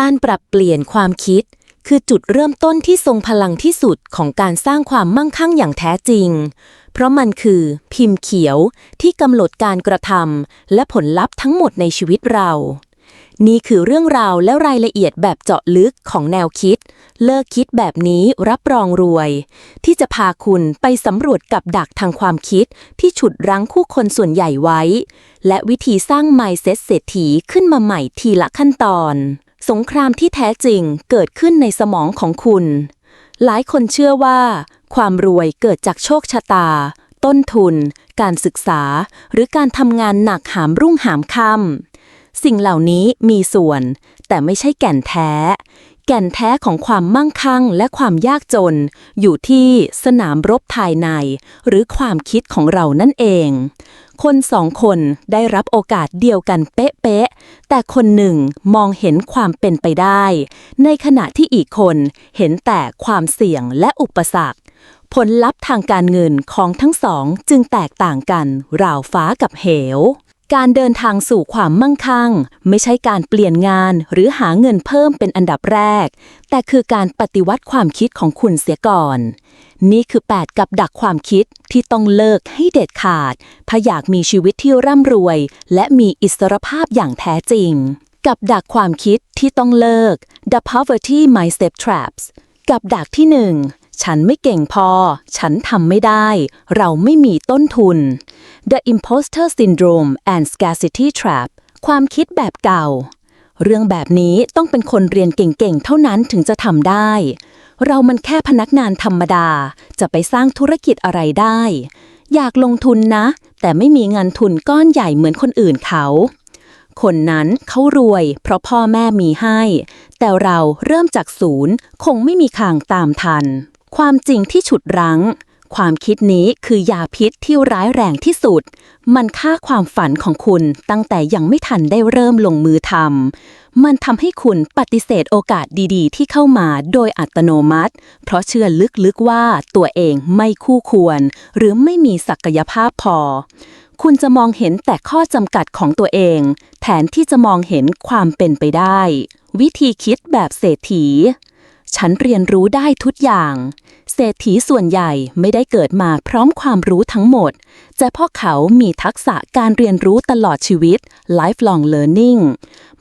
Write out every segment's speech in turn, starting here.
การปรับเปลี่ยนความคิด คือจุดเริ่มต้นที่ทรงพลังที่สุดของการสร้างความมั่งคั่งอย่างแท้จริง เพราะมันคือพิมพ์เขียวที่กำหนดการกระทำและผลลัพธ์ทั้งหมดในชีวิตเรา นี่คือเรื่องราวและรายละเอียดแบบเจาะลึกของแนวคิด เลิกคิดแบบนี้รับรองรวย ที่จะพาคุณไปสำรวจกับดักทางความคิดที่ฉุดรั้งคู่คนส่วนใหญ่ไว้ และวิธีสร้าง mindset เศรษฐีขึ้นมาใหม่ทีละขั้นตอน สงครามที่แท้จริงเกิดขึ้นในสมองของคุณ หลายคนเชื่อว่า ความรวยเกิดจากโชคชะตา ต้นทุน การศึกษา หรือการทำงานหนักหามรุ่งหามค่ำสิ่งเหล่านี้มีส่วน แต่ไม่ใช่แก่นแท้ แก่นแท้ของความมั่งคั่งและความยากจน อยู่ที่สนามรบภายใน หรือความคิดของเรานั่นเองคนสองคนได้รับโอกาสเดียวกันเป๊ะ แต่คนหนึ่งมองเห็นความเป็นไปได้ ในขณะที่อีกคนเห็นแต่ความเสี่ยงและอุปสรรค ผลลัพธ์ทางการเงินของทั้งสองจึงแตกต่างกันราวฟ้ากับเหว การเดินทางสู่ความมั่งคั่ง ไม่ใช่การเปลี่ยนงานหรือหาเงินเพิ่มเป็นอันดับแรก แต่คือการปฏิวัติความคิดของคุณเสียก่อน นี่คือ 8 กับดักความคิดที่ต้องเลิกให้เด็ดขาดถ้าอยากมีชีวิตที่ร่ำรวย และมีอิสรภาพอย่างแท้จริง กับดักความคิดที่ต้องเลิก The Poverty Mindset Traps กับดักที่หนึ่งฉันไม่เก่งพอ ฉันทำไม่ได้ เราไม่มีต้นทุน The Imposter Syndrome and Scarcity Trap ความคิดแบบเก่า เรื่องแบบนี้ต้องเป็นคนเรียนเก่งๆ เท่านั้นถึงจะทำได้ เรามันแค่พนักงานธรรมดา จะไปสร้างธุรกิจอะไรได้ อยากลงทุนนะ แต่ไม่มีเงินทุนก้อนใหญ่เหมือนคนอื่นเขาคนนั้นเขารวยเพราะพ่อแม่มีให้ แต่เราเริ่มจากศูนย์คงไม่มีทางตามทัน ความจริงที่ฉุดรั้ง ความคิดนี้คือยาพิษที่ร้ายแรงที่สุด มันฆ่าความฝันของคุณตั้งแต่ยังไม่ทันได้เริ่มลงมือทำ มันทำให้คุณปฏิเสธโอกาสดีๆ ที่เข้ามาโดยอัตโนมัติ เพราะเชื่อลึกๆว่าตัวเองไม่คู่ควร หรือไม่มีศักยภาพพอ คุณจะมองเห็นแต่ข้อจำกัดของตัวเอง แทนที่จะมองเห็นความเป็นไปได้ วิธีคิดแบบเศรษฐี ฉันเรียนรู้ได้ทุกอย่าง เศรษฐีส่วนใหญ่ไม่ได้เกิดมาพร้อมความรู้ทั้งหมด แต่พวกเขามีทักษะการเรียนรู้ตลอดชีวิต lifelong learning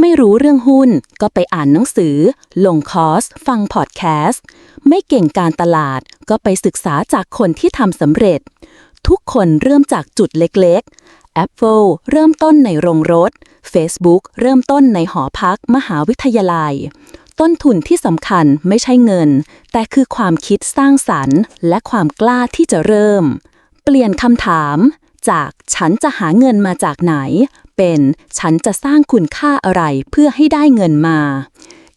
ไม่รู้เรื่องหุ้นก็ไปอ่านหนังสือ ลงคอร์ส ฟังพอดแคสต์ ไม่เก่งการตลาดก็ไปศึกษาจากคนที่ทำสำเร็จ ทุกคนเริ่มจากจุดเล็ก ๆ Apple เริ่มต้นในโรงรถ Facebook เริ่มต้นในหอพักมหาวิทยาลัย ต้นทุนที่สำคัญไม่ใช่เงิน แต่คือความคิดสร้างสรรค์และความกล้าที่จะเริ่ม เปลี่ยนคำถาม จากฉันจะหาเงินมาจากไหน เป็นฉันจะสร้างคุณค่าอะไรเพื่อให้ได้เงินมา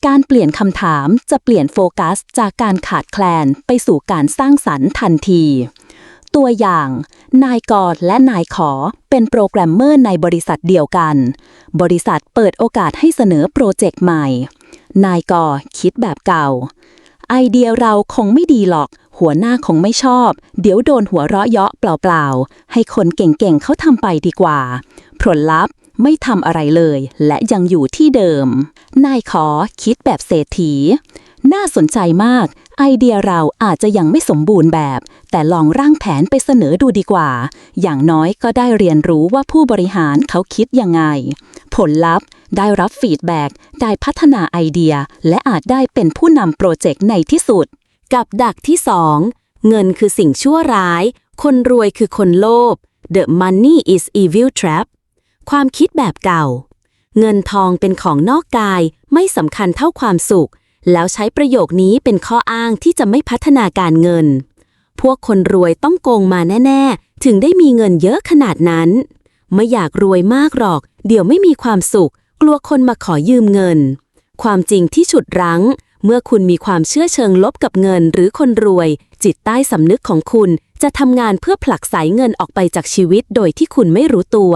การเปลี่ยนคำถามจะเปลี่ยนโฟกัส จากการขาดแคลนไปสู่การสร้างสรรค์ทันที ตัวอย่าง นายกอดและนายขอเป็นโปรแกรมเมอร์ในบริษัทเดียวกัน บริษัทเปิดโอกาสให้เสนอโปรเจกต์ใหม่ นายกอคิดแบบเก่า ไอเดียเราคงไม่ดีหรอก หัวหน้าคงไม่ชอบ เดี๋ยวโดนหัวเราะเยาะเปล่าๆ ให้คนเก่งๆเขาทำไปดีกว่า ผลลัพธ์ไม่ทำอะไรเลย และยังอยู่ที่เดิม นายขอคิดแบบเศรษฐี น่าสนใจมาก ไอเดียเราอาจจะยังไม่สมบูรณ์แบบ แต่ลองร่างแผนไปเสนอดูดีกว่า อย่างน้อยก็ได้เรียนรู้ว่าผู้บริหารเขาคิดยังไง ผลลัพธ์ ได้รับฟีดแบ็กได้พัฒนาไอเดีย และอาจได้เป็นผู้นำโปรเจกต์ในที่สุด กับดักที่ 2 เงินคือสิ่งชั่วร้าย คนรวยคือคนโลภ The money is evil trap ความคิดแบบเก่า เงินทองเป็นของนอกกายไม่สำคัญเท่าความสุข แล้วใช้ประโยคนี้เป็นข้ออ้างที่จะไม่พัฒนาการเงิน พวกคนรวยต้องโกงมาแน่ ๆ ถึงได้มีเงินเยอะขนาดนั้น ไม่อยากรวยมากหรอก เดี๋ยวไม่มีความสุข กลัวคนมาขอยืมเงิน ความจริงที่ฉุดรั้ง เมื่อคุณมีความเชื่อเชิงลบกับเงินหรือคนรวย จิตใต้สำนึกของคุณจะทำงานเพื่อผลักไสเงินออกไปจากชีวิตโดยที่คุณไม่รู้ตัว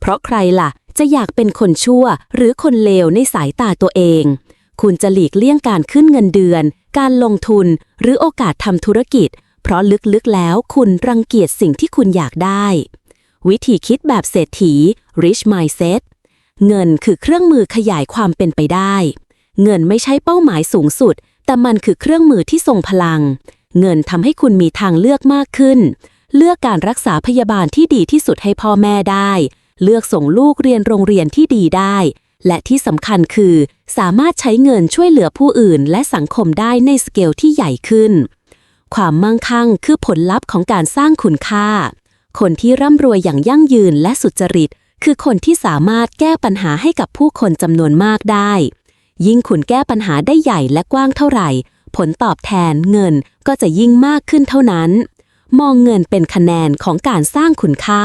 เพราะใครล่ะ จะอยากเป็นคนชั่ว หรือคนเลวในสายตาตัวเอง คุณจะหลีกเลี่ยงการขึ้นเงินเดือน การลงทุน หรือโอกาสทำธุรกิจ เพราะลึกๆแล้วคุณรังเกียจสิ่งที่คุณอยากได้ วิธีคิดแบบเศรษฐี rich mindset เงินคือเครื่องมือขยายความเป็นไปได้ เงินไม่ใช่เป้าหมายสูงสุด แต่มันคือเครื่องมือที่ทรงพลัง เงินทำให้คุณมีทางเลือกมากขึ้น เลือกการรักษาพยาบาลที่ดีที่สุดให้พ่อแม่ได้ เลือกส่งลูกเรียนโรงเรียนที่ดีได้ และที่สำคัญคือ สามารถใช้เงินช่วยเหลือผู้อื่น และสังคมได้ในสเกลที่ใหญ่ขึ้น ความมั่งคั่งคือผลลัพธ์ของการสร้างคุณค่า คนที่ร่ำรวยอย่างยั่งยืนและสุจริต คือคนที่สามารถแก้ปัญหาให้กับผู้คนจำนวนมากได้ ยิ่งคุณแก้ปัญหาได้ใหญ่และกว้างเท่าไหร่ ผลตอบแทนเงินก็จะยิ่งมากขึ้นเท่านั้น มองเงินเป็นคะแนนของการสร้างคุณค่า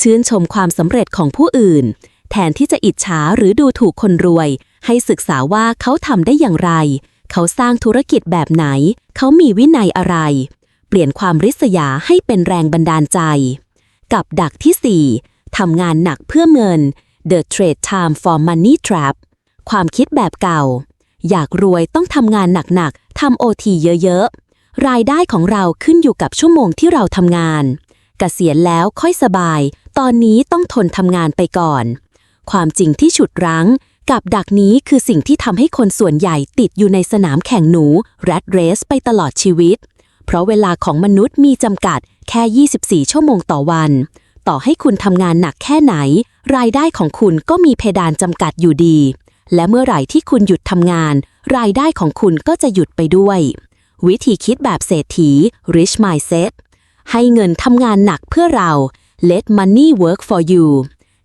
ชื่นชมความสำเร็จของผู้อื่น แทนที่จะอิจฉาหรือดูถูกคนรวย ให้ศึกษาว่าเขาทำได้อย่างไร เขาสร้างธุรกิจแบบไหน เขามีวินัยอะไร เปลี่ยนความริษยาให้เป็นแรงบันดาลใจ กับดักที่4 ทำงานหนักเพื่อเงิน The Trade Time for Money Trap ความคิดแบบเก่า อยากรวยต้องทำงานหนักๆทำโอทีเยอะๆ รายได้ของเราขึ้นอยู่กับชั่วโมงที่เราทำงานกเกษียณแล้วค่อยสบาย ตอนนี้ต้องทนทำงานไปก่อน ความจริงที่ฉุดรั้ง กับดักนี้คือสิ่งที่ทำให้คนส่วนใหญ่ติดอยู่ในสนามแข่งหนู rat race ไปตลอดชีวิต เพราะเวลาของมนุษย์มีจำกัดแค่ 24 ชั่วโมงต่อวัน ต่อให้คุณทำงานหนักแค่ไหน รายได้ของคุณก็มีเพดานจำกัดอยู่ดี และเมื่อไหร่ที่คุณหยุดทำงาน รายได้ของคุณก็จะหยุดไปด้วย วิธีคิดแบบเศรษฐี rich mindset ให้เงินทำงานหนักเพื่อเรา let money work for you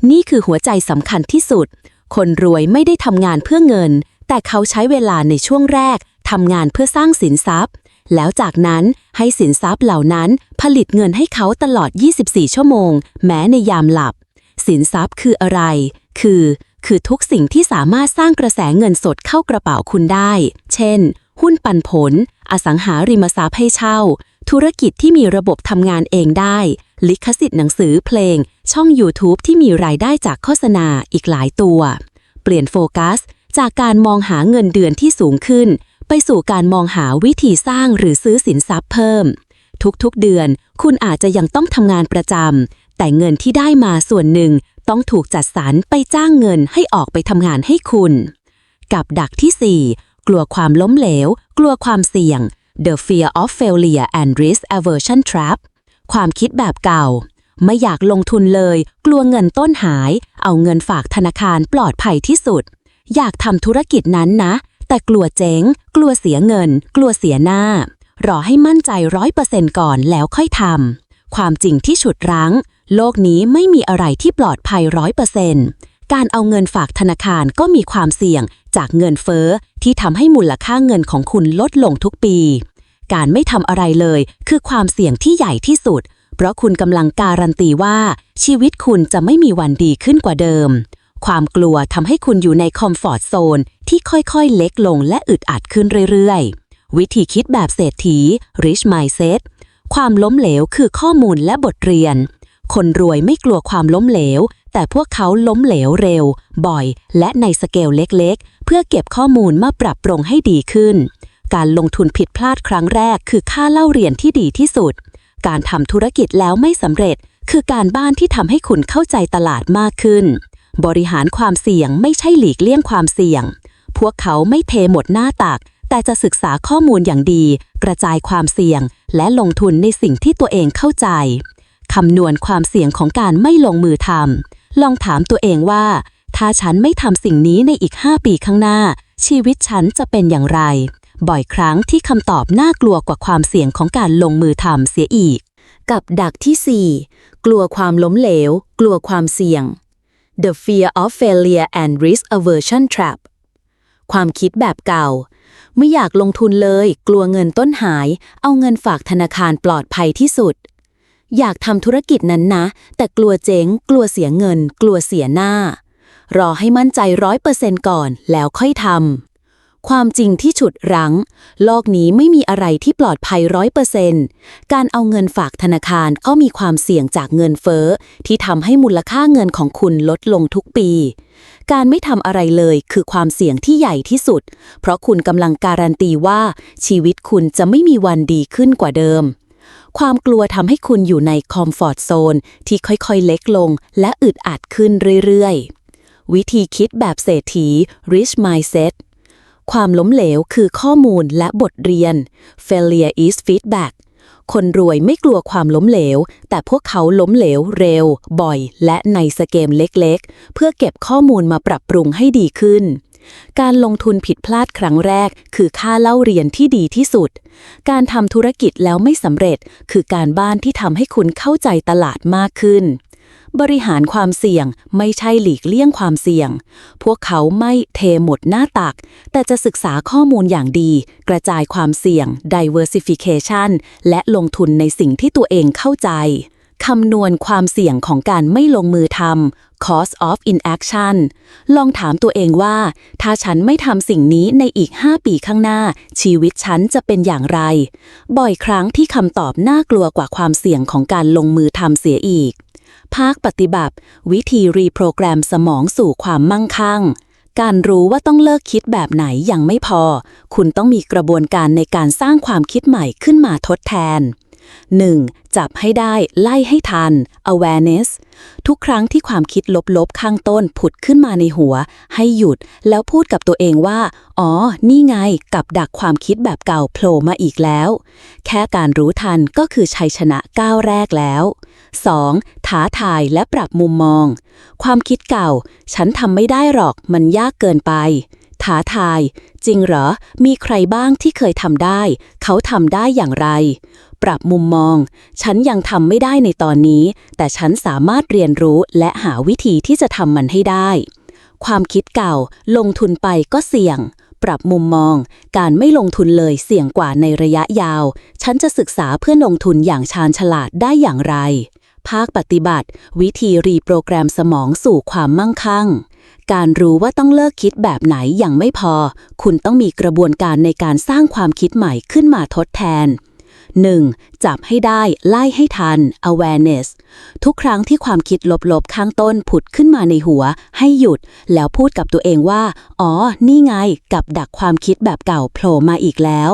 นี่คือหัวใจสำคัญที่สุด คนรวยไม่ได้ทำงานเพื่อเงิน แต่เขาใช้เวลาในช่วงแรกทำงานเพื่อสร้างสินทรัพย์ แล้วจากนั้นให้สินทรัพย์เหล่านั้นผลิตเงินให้เขาตลอด 24 ชั่วโมง แม้ในยามหลับ สินทรัพย์คืออะไร คือ คือทุกสิ่งที่สามารถสร้างกระแสเงินสดเข้ากระเป๋าคุณได้ เช่น หุ้นปันผล อสังหาริมทรัพย์ให้เช่า ธุรกิจที่มีระบบทำงานเองได้ ลิขสิทธิ์หนังสือเพลง ช่อง YouTube ที่มีรายได้จากโฆษณาอีกหลายตัว เปลี่ยนโฟกัส จากการมองหาเงินเดือนที่สูงขึ้น ไปสู่การมองหาวิธีสร้างหรือซื้อสินทรัพย์เพิ่ม ทุกๆเดือน คุณอาจจะยังต้องทำงานประจำแต่เงินที่ได้มาส่วนหนึ่งต้องถูกจัดสรรไปจ้างเงินให้ออกไปทำงานให้คุณ กับดักที่ 4 กลัวความล้มเหลว กลัวความเสี่ยง The Fear of Failure and Risk Aversion Trap ความคิดแบบเก่า ไม่อยากลงทุนเลย กลัวเงินต้นหาย เอาเงินฝากธนาคารปลอดภัยที่สุด อยากทำธุรกิจนั้นนะ แต่กลัวเจ๊ง กลัวเสียเงิน กลัวเสียหน้า รอให้มั่นใจร้อยเปอร์เซ็นต์ก่อนแล้วค่อยทำความจริงที่ฉุดรั้ง โลกนี้ไม่มีอะไรที่ปลอดภัยร้อยเปอร์เซ็นต์การเอาเงินฝากธนาคารก็มีความเสี่ยงจากเงินเฟ้อที่ทำให้มูลค่าเงินของคุณลดลงทุกปี การไม่ทำอะไรเลยคือความเสี่ยงที่ใหญ่ที่สุด เพราะคุณกำลังการันตีว่าชีวิตคุณจะไม่มีวันดีขึ้นกว่าเดิม ความกลัวทำให้คุณอยู่ในคอมฟอร์ตโซนที่ค่อยๆ เล็กลงและอึดอัดขึ้นเรื่อยๆ วิธีคิดแบบเศรษฐี rich mindset ความล้มเหลวคือข้อมูลและบทเรียน คนรวยไม่กลัวความล้มเหลว แต่พวกเขาล้มเหลวเร็ว บ่อย และในสเกลเล็กๆ เพื่อเก็บข้อมูลมาปรับปรุงให้ดีขึ้น การลงทุนผิดพลาดครั้งแรก คือค่าเล่าเรียนที่ดีที่สุด การทำธุรกิจแล้วไม่สำเร็จ คือการบ้านที่ทำให้คุณเข้าใจตลาดมากขึ้น บริหารความเสี่ยงไม่ใช่หลีกเลี่ยงความเสี่ยง พวกเขาไม่เทหมดหน้าตัก แต่จะศึกษาข้อมูลอย่างดี กระจายความเสี่ยง และลงทุนในสิ่งที่ตัวเองเข้าใจคำนวณความเสี่ยงของการไม่ลงมือทำลองถามตัวเองว่า ถ้าฉันไม่ทำสิ่งนี้ในอีก 5 ปีข้างหน้า ชีวิตฉันจะเป็นอย่างไร บ่อยครั้งที่คำตอบน่ากลัวกว่าความเสี่ยงของการลงมือทำเสียอีก กับดักที่ 4 กลัวความล้มเหลว กลัวความเสี่ยง The Fear of Failure and Risk Aversion Trap ความคิดแบบเก่า ไม่อยากลงทุนเลย กลัวเงินต้นหาย เอาเงินฝากธนาคารปลอดภัยที่สุด อยากทำธุรกิจนั้นนะ แต่กลัวเจ๊ง กลัวเสียเงิน กลัวเสียหน้า รอให้มั่นใจร้อยเปอร์เซนต์ก่อนแล้วค่อยทำ ความจริงที่ฉุดรั้ง โลกนี้ไม่มีอะไรที่ปลอดภัยร้อยเปอร์เซนต์การเอาเงินฝากธนาคารก็มีความเสี่ยงจากเงินเฟ้อ ที่ทำให้มูลค่าเงินของคุณลดลงทุกปี การไม่ทำอะไรเลยคือความเสี่ยงที่ใหญ่ที่สุด เพราะคุณกำลังการันตีว่า ชีวิตคุณจะไม่มีวันดีขึ้นกว่าเดิม ความกลัวทำให้คุณอยู่ในคอมฟอร์ตโซนที่ค่อยๆเล็กลง และอึดอัดขึ้นเรื่อยๆ วิธีคิดแบบเศรษฐี rich mindset ความล้มเหลวคือข้อมูลและบทเรียน failure is feedback คนรวยไม่กลัวความล้มเหลว แต่พวกเขาล้มเหลวเร็ว บ่อย และในสเกมเล็กๆ เพื่อเก็บข้อมูลมาปรับปรุงให้ดีขึ้น การลงทุนผิดพลาดครั้งแรก คือค่าเล่าเรียนที่ดีที่สุด การทำธุรกิจแล้วไม่สำเร็จ คือการบ้านที่ทำให้คุณเข้าใจตลาดมากขึ้น บริหารความเสี่ยงไม่ใช่หลีกเลี่ยงความเสี่ยง พวกเขาไม่เทหมดหน้าตัก แต่จะศึกษาข้อมูลอย่างดี กระจายความเสี่ยง diversification และลงทุนในสิ่งที่ตัวเองเข้าใจคำนวณความเสี่ยงของการไม่ลงมือทำ cost of inaction ลองถามตัวเองว่า ถ้าฉันไม่ทำสิ่งนี้ในอีก 5 ปีข้างหน้า ชีวิตฉันจะเป็นอย่างไร บ่อยครั้งที่คำตอบน่ากลัวกว่าความเสี่ยงของการลงมือทำเสียอีก ภาคปฏิบัติ วิธีรีโปรแกรมสมองสู่ความมั่งคั่ง การรู้ว่าต้องเลิกคิดแบบไหนยังไม่พอ คุณต้องมีกระบวนการในการสร้างความคิดใหม่ขึ้นมาทดแทน 1. จับให้ได้ไล่ให้ทัน awareness ทุกครั้งที่ความคิดลบๆ ข้างต้นผุดขึ้นมาในหัว ให้หยุดแล้วพูดกับตัวเองว่า อ๋อ นี่ไงกับดักความคิดแบบเก่าโผล่มาอีกแล้ว แค่การรู้ทันก็คือชัยชนะก้าวแรกแล้ว 2. ท้าทายและปรับมุมมอง ความคิดเก่า ฉันทำไม่ได้หรอกมันยากเกินไป ท้าทาย จริงเหรอ มีใครบ้างที่เคยทำได้ เขาทำได้อย่างไร ปรับมุมมอง ฉันยังทำไม่ได้ในตอนนี้ แต่ฉันสามารถเรียนรู้และหาวิธีที่จะทำมันให้ได้ ความคิดเก่า ลงทุนไปก็เสี่ยง ปรับมุมมอง การไม่ลงทุนเลยเสี่ยงกว่าในระยะยาว ฉันจะศึกษาเพื่อลงทุนอย่างชาญฉลาดได้อย่างไร ภาคปฏิบัติ วิธีรีโปรแกรมสมองสู่ความมั่งคั่ง การรู้ว่าต้องเลิกคิดแบบไหนยังไม่พอ คุณต้องมีกระบวนการในการสร้างความคิดใหม่ขึ้นมาทดแทน 1. จับให้ได้ไล่ให้ทัน awareness ทุกครั้งที่ความคิดลบๆ ข้างต้นผุดขึ้นมาในหัว ให้หยุด แล้วพูดกับตัวเองว่า อ๋อ นี่ไง กับดักความคิดแบบเก่าโผล่มาอีกแล้ว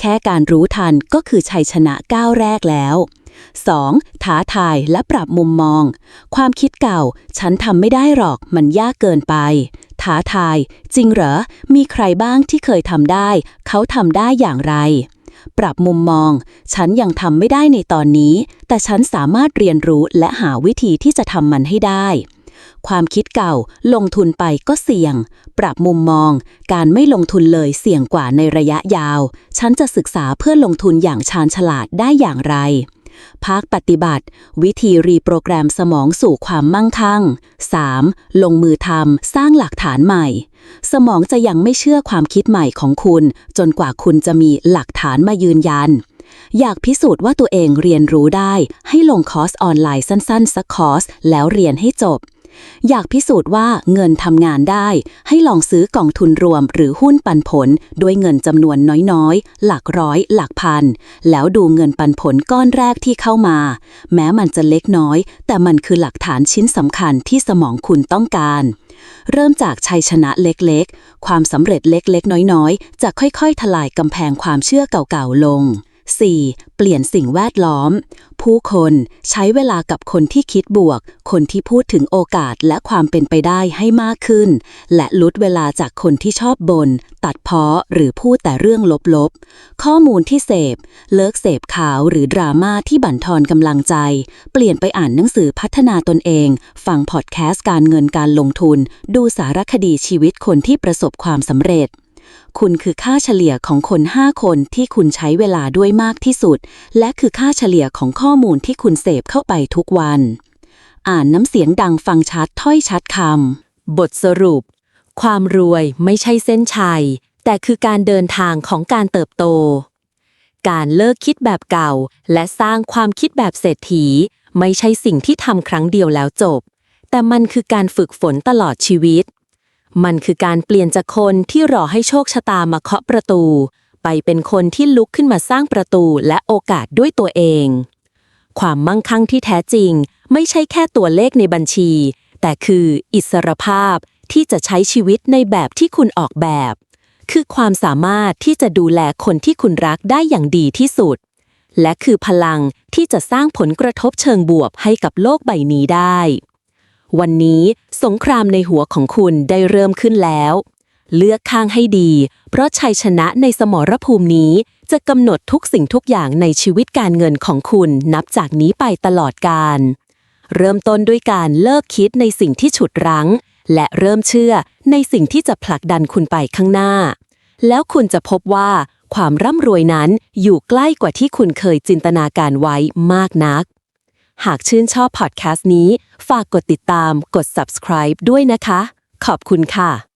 แค่การรู้ทันก็คือชัยชนะก้าวแรกแล้ว 2. ท้าทายและปรับมุมมอง ความคิดเก่า ฉันทำไม่ได้หรอก มันยากเกินไป ท้าทาย จริงเหรอ มีใครบ้างที่เคยทำได้ เขาทำได้อย่างไร ปรับมุมมอง ฉันยังทำไม่ได้ในตอนนี้ แต่ฉันสามารถเรียนรู้และหาวิธีที่จะทำมันให้ได้ความคิดเก่าลงทุนไปก็เสี่ยง ปรับมุมมอง การไม่ลงทุนเลยเสี่ยงกว่าในระยะยาว ฉันจะศึกษาเพื่อลงทุนอย่างชาญฉลาดได้อย่างไร ภาคปฏิบัติ วิธีรีโปรแกรมสมองสู่ความมั่งคั่ง 3. ลงมือทำสร้างหลักฐานใหม่ สมองจะยังไม่เชื่อความคิดใหม่ของคุณ จนกว่าคุณจะมีหลักฐานมายืนยัน อยากพิสูจน์ว่าตัวเองเรียนรู้ได้ ให้ลงคอร์สออนไลน์สั้นๆสักคอร์สแล้วเรียนให้จบ อยากพิสูจน์ว่าเงินทำงานได้ ให้ลองซื้อกองทุนรวมหรือหุ้นปันผล ด้วยเงินจำนวนน้อยๆ หลักร้อย หลักพัน แล้วดูเงินปันผลก้อนแรกที่เข้ามา แม้มันจะเล็กน้อย แต่มันคือหลักฐานชิ้นสำคัญที่สมองคุณต้องการ เริ่มจากชัยชนะเล็กๆ ความสำเร็จเล็กๆ น้อยๆ จะค่อยๆ ทลายกำแพงความเชื่อเก่าๆ ลง 4. เปลี่ยนสิ่งแวดล้อม ผู้คนใช้เวลากับคนที่คิดบวก คนที่พูดถึงโอกาสและความเป็นไปได้ให้มากขึ้น และลดเวลาจากคนที่ชอบบน่นตัดเพ้อหรือพูดแต่เรื่องลบๆ ข้อมูลที่เสพ เลิกเสพข่าวหรือดราม่าที่บั่นทอนกำลังใจ เปลี่ยนไปอ่านหนังสือพัฒนาตนเอง ฟังพอดแคสต์การเงินการลงทุน ดูสารคดีชีวิตคนที่ประสบความสำเร็จ คุณคือค่าเฉลี่ยของคน 5 คนที่คุณใช้เวลาด้วยมากที่สุด และคือค่าเฉลี่ยของข้อมูลที่คุณเสพเข้าไปทุกวัน อ่านน้ำเสียงดังฟังชัดถ้อยชัดคำบทสรุป ความรวยไม่ใช่เส้นชัย แต่คือการเดินทางของการเติบโต การเลิกคิดแบบเก่า และสร้างความคิดแบบเศรษฐี ไม่ใช่สิ่งที่ทำครั้งเดียวแล้วจบ แต่มันคือการฝึกฝนตลอดชีวิต มันคือการเปลี่ยนจากคนที่รอให้โชคชะตามาเคาะประตู ไปเป็นคนที่ลุกขึ้นมาสร้างประตูและโอกาสด้วยตัวเอง ความมั่งคั่งที่แท้จริง ไม่ใช่แค่ตัวเลขในบัญชี แต่คืออิสรภาพที่จะใช้ชีวิตในแบบที่คุณออกแบบ คือความสามารถที่จะดูแลคนที่คุณรักได้อย่างดีที่สุด และคือพลังที่จะสร้างผลกระทบเชิงบวกให้กับโลกใบนี้ได้ วันนี้สงครามในหัวของคุณได้เริ่มขึ้นแล้ว เลือกข้างให้ดี เพราะชัยชนะในสมรภูมินี้จะกำหนดทุกสิ่งทุกอย่างในชีวิตการเงินของคุณนับจากนี้ไปตลอดกาลเริ่มต้นด้วยการเลิกคิดในสิ่งที่ฉุดรั้ง และเริ่มเชื่อในสิ่งที่จะผลักดันคุณไปข้างหน้า แล้วคุณจะพบว่าความร่ำรวยนั้นอยู่ใกล้กว่าที่คุณเคยจินตนาการไว้มากนัก หากชื่นชอบพอดแคสต์นี้ ฝากกดติดตามกด subscribe ด้วยนะคะ ขอบคุณค่ะ